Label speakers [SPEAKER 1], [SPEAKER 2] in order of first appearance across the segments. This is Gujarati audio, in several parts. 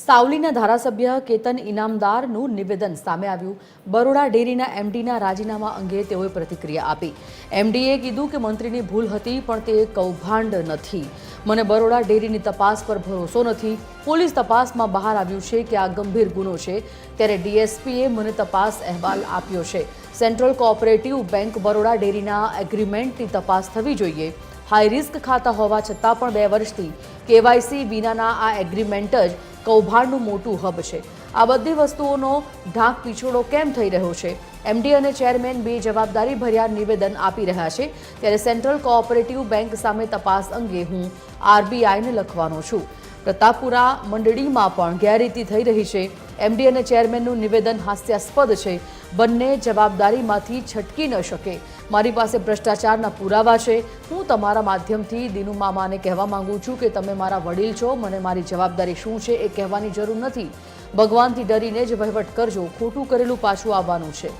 [SPEAKER 1] સાવલીના ધારાસભ્ય કેતન ઇનામદારનું નિવેદન સામે આવ્યું. બરોડા ડેરીના એમડીના રાજીનામા અંગે તેઓએ પ્રતિક્રિયા આપી. એમડીએ કીધું કે મંત્રીની ભૂલ હતી, પણ તે કૌભાંડ નથી. મને બરોડા ડેરીની તપાસ પર ભરોસો નથી. પોલીસ તપાસમાં બહાર આવ્યું છે કે આ ગંભીર ગુનો છે. ત્યારે ડીએસપીએ મને તપાસ અહેવાલ આપ્યો છે. સેન્ટ્રલ કોઓપરેટિવ બેંક બરોડા ડેરીના એગ્રીમેન્ટની તપાસ થવી જોઈએ. હાઈ રિસ્ક ખાતા હોવા છતાં પણ બે વર્ષથી કેવાયસી વિનાના આ એગ્રીમેન્ટ જ કૌભાંડનું મોટું હબ છે. આ બધી વસ્તુઓનો ઢાંક પીછોડો કેમ થઈ રહ્યો છે? એમડી અને ચેરમેન બે જવાબદારી ભર્યા નિવેદન આપી રહ્યા છે. ત્યારે સેન્ટ્રલ કોઓપરેટિવ બેંક સામે તપાસ અંગે હું આરબીઆઈને લખવાનો છું. પ્રતાપપુરા મંડળીમાં પણ ગેરરીતિ થઈ રહી છે. એમડી અને ચેરમેનનું નિવેદન હાસ્યાસ્પદ છે. બંને જવાબદારીમાંથી છટકી ન શકે. મારી પાસે ભ્રષ્ટાચારના પુરાવા છે. હું તમારા માધ્યમથી દિનુ મામાને કહેવા માંગુ છું કે તમે મારા વડીલ છો. મને મારી જવાબદારી શું છે એ કહેવાની જરૂર નથી. ભગવાનથી ડરીને જ વહીવટ કરજો. ખોટું કરેલું પાછું આવવાનું છે.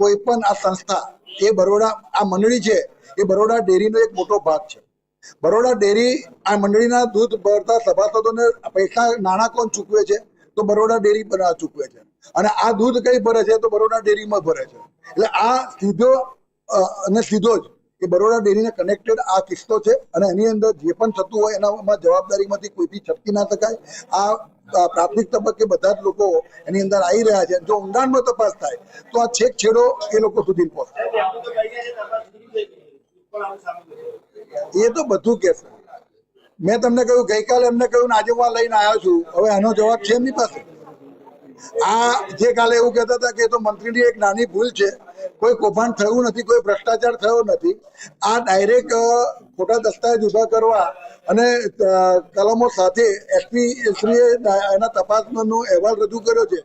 [SPEAKER 2] કોઈ પણ આ સંસ્થા, એ બરોડા, આ મંડળી છે, એ બરોડા ડેરીનો એક મોટો ભાગ છે. બરોડા ડેરી આ મંડળીના દૂધ ભરતા સભાસદોને પૈસા નાણાં કોણ ચૂકવે છે? તો બરોડા ડેરી ચૂકવે છે. અને આ દૂધ કઈ ભરે છે? તો બરોડા ડેરીમાં ભરે છે. એટલે આ સીધો અને સીધો જ એ બરોડા ડેરીને કનેક્ટેડ આ કિસ્સો છે અને એની અંદર જે પણ થતું હોય એનામાં જવાબદારીમાંથી કોઈ બી છટકી ના શકાય. આ પ્રાથમિક તબક્કે બધા જ લોકો એની અંદર આવી રહ્યા છે. જો ઊંડાણમાં તપાસ થાય, તો આ છેક છેડો એ લોકો સુધી પહોંચે. એ તો બધું કે મેં તમને કહ્યું, ગઈકાલે એમને કહ્યું આજે હું લઈને આવ્યો છું. હવે આનો જવાબ છે એમની પાસે. આ જે કાલે એવું કહેતા હતા કે એ તો મંત્રીની એક નાની ભૂલ છે. કોઈ કૌભાંડ થયું નથી, કોઈ ભ્રષ્ટાચાર થયો નથી. આ ડાયરેક્ટ ખોટા દસ્તાવેજ ઊભા કરવા અને કલમો સાથે એસપી, શ્રીએ એના તપાસનો અહેવાલ રજૂ કર્યો છે.